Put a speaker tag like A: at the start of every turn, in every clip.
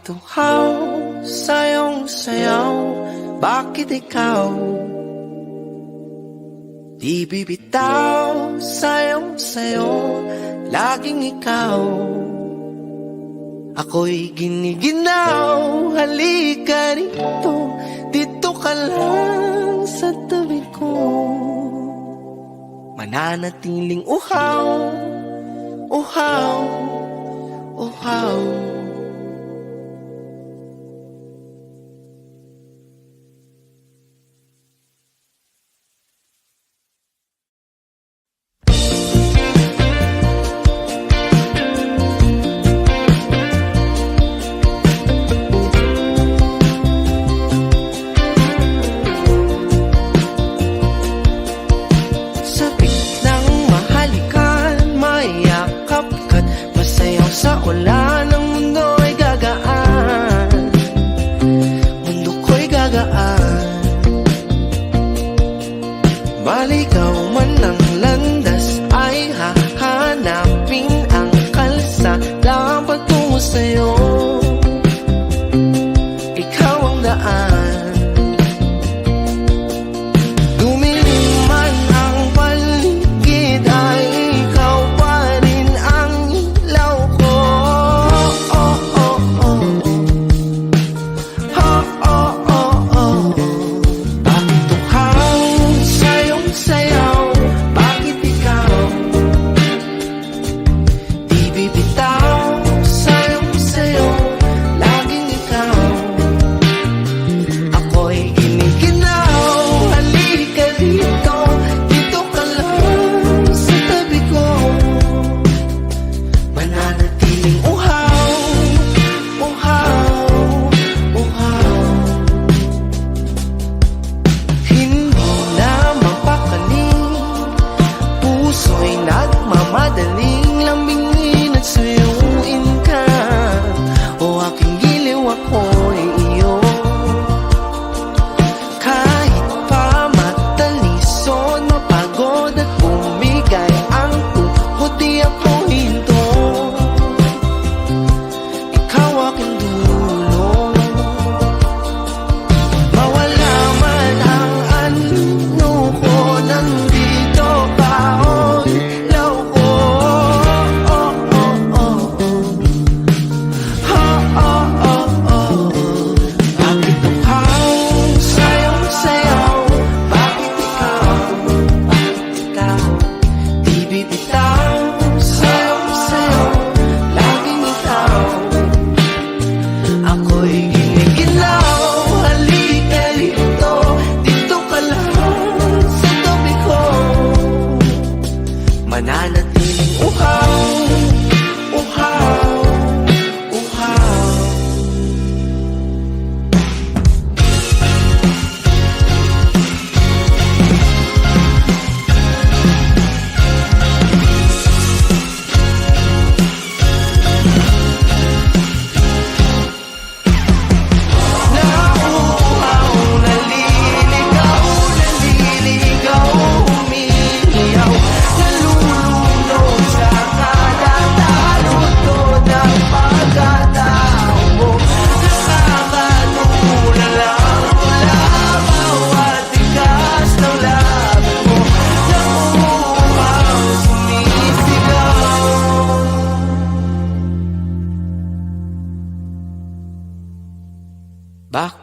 A: Bitunghaw sa iyong sayaw Bakit ikaw Di bibitaw sa iyong sayo? Laging ikaw Ako'y giniginaw. Halika rito Dito ka lang sa tabi ko. Mananatiling uhaw Uhaw Uhaw.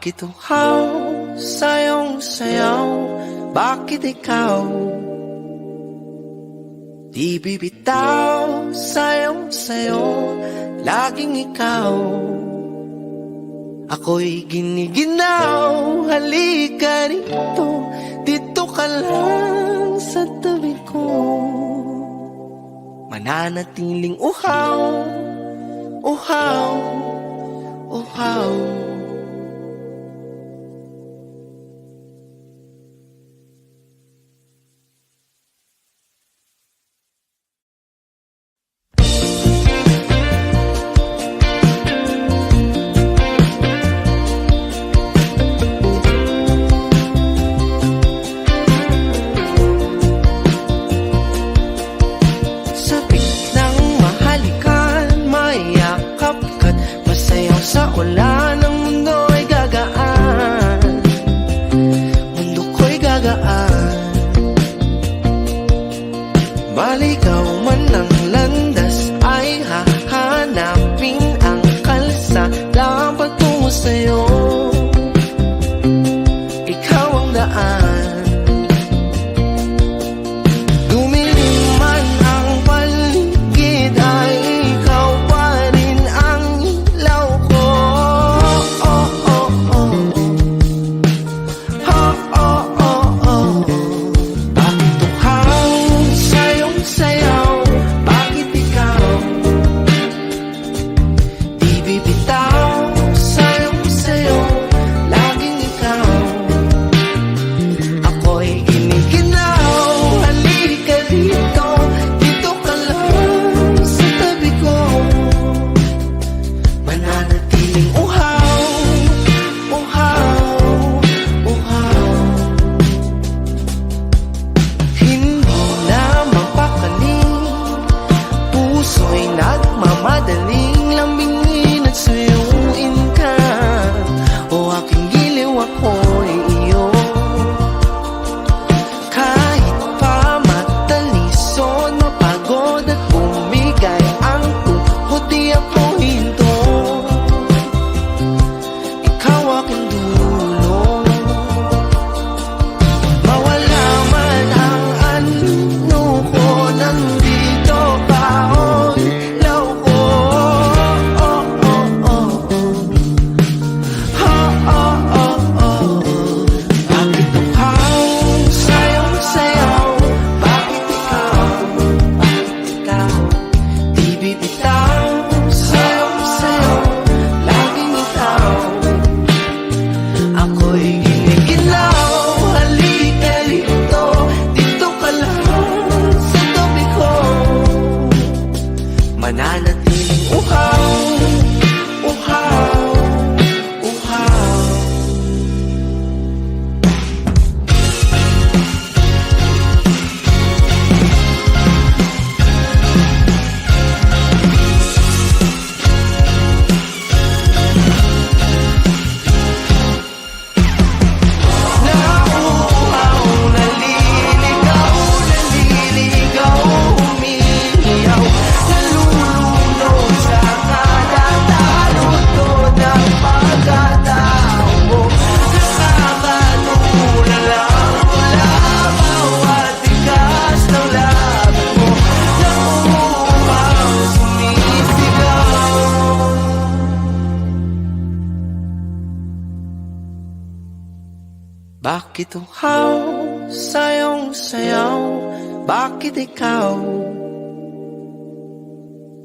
A: Bakit uhaw sayong sayaw? Bakit ikaw? Di bibitaw sayong sayo, laging ikaw. Ako'y giniginaw, halika rito, dito ka lang sa tabi ko. Mananatiling uhaw, uhaw, uhaw.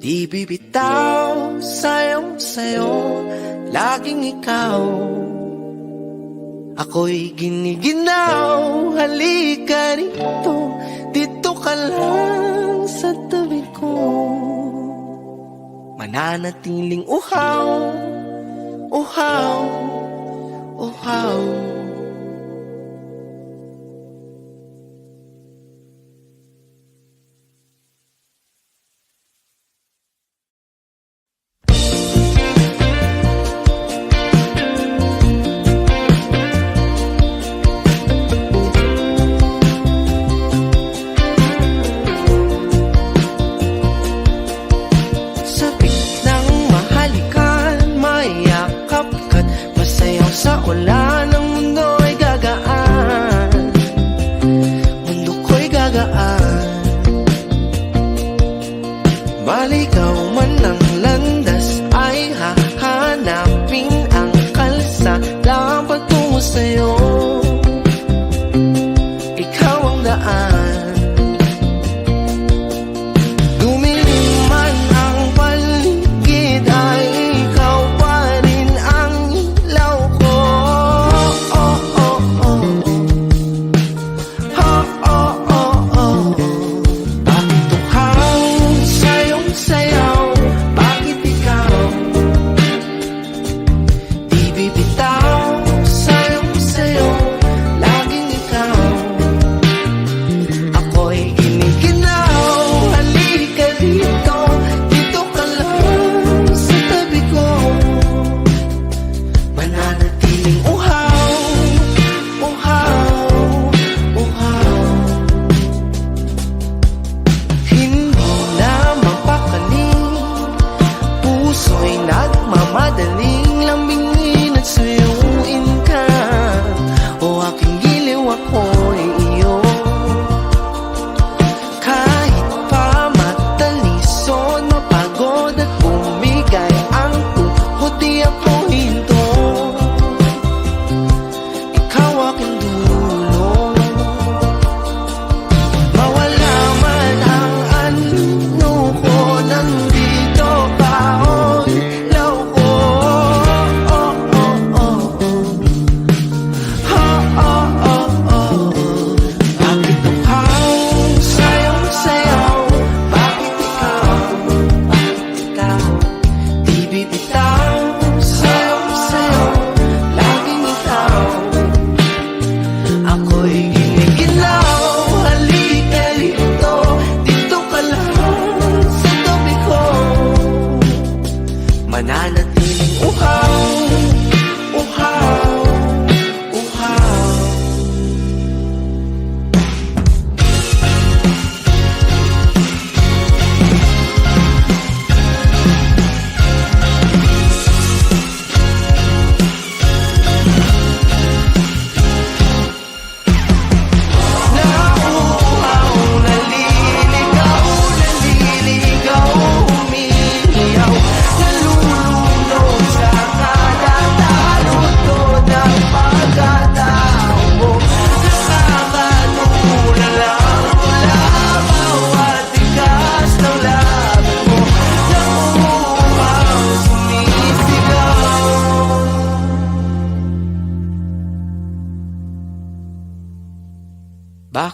A: Di bibitaw sa'yong sa'yo Laging ikaw. Ako'y giniginaw Halika rito Dito ka lang sa tabi ko. Mananatiling uhaw Uhaw Uhaw.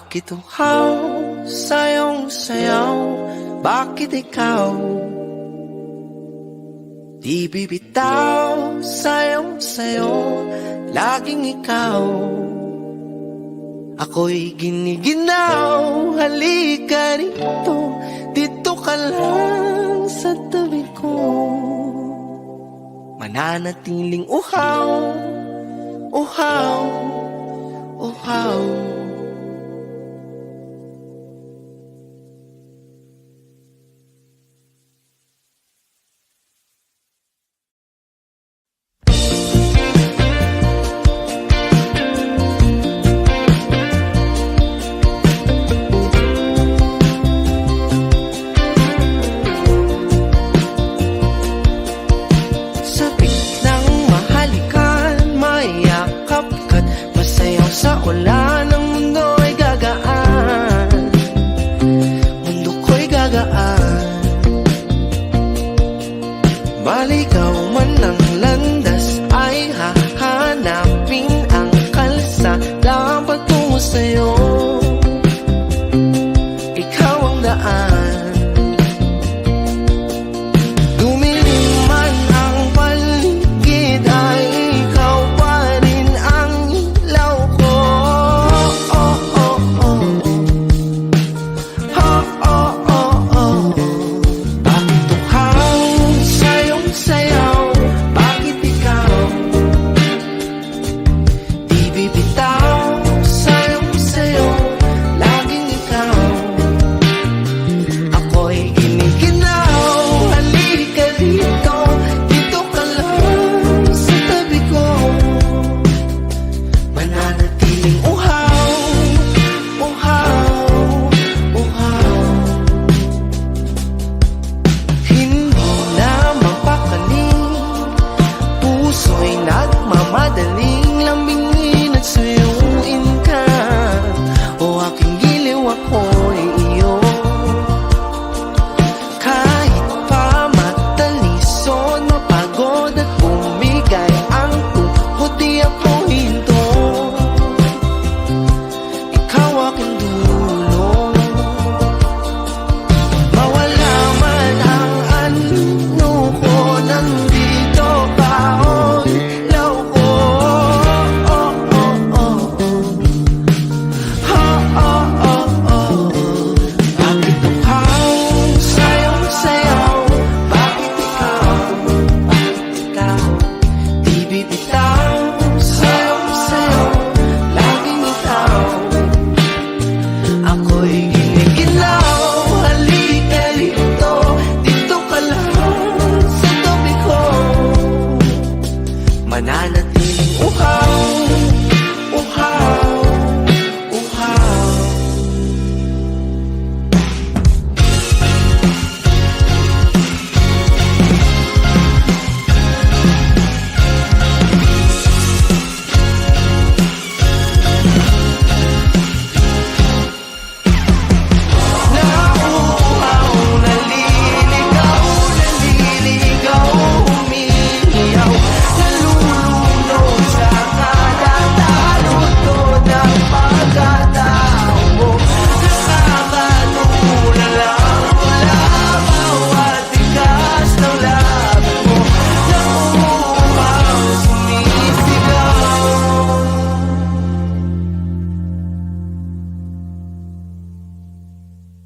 A: Bakit uhaw sayong sayaw? Bakit ikaw? Di bibitaw sayong sayo, laging ikaw. Ako'y giniginaw, halika rito, dito ka lang sa tabi ko. Mananatiling uhaw, uhaw, uhaw.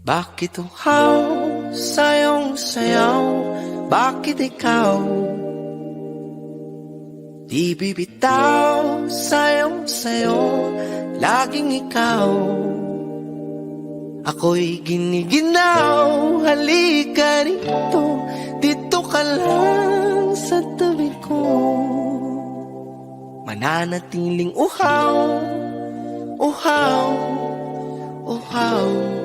A: Bakit uhaw sayong sayaw? Bakit ikaw? Di bibitaw sayong sayo, laging ikaw. Ako'y giniginaw, halika rito, dito ka lang sa tabi ko. Mananatiling uhaw, uhaw, uhaw.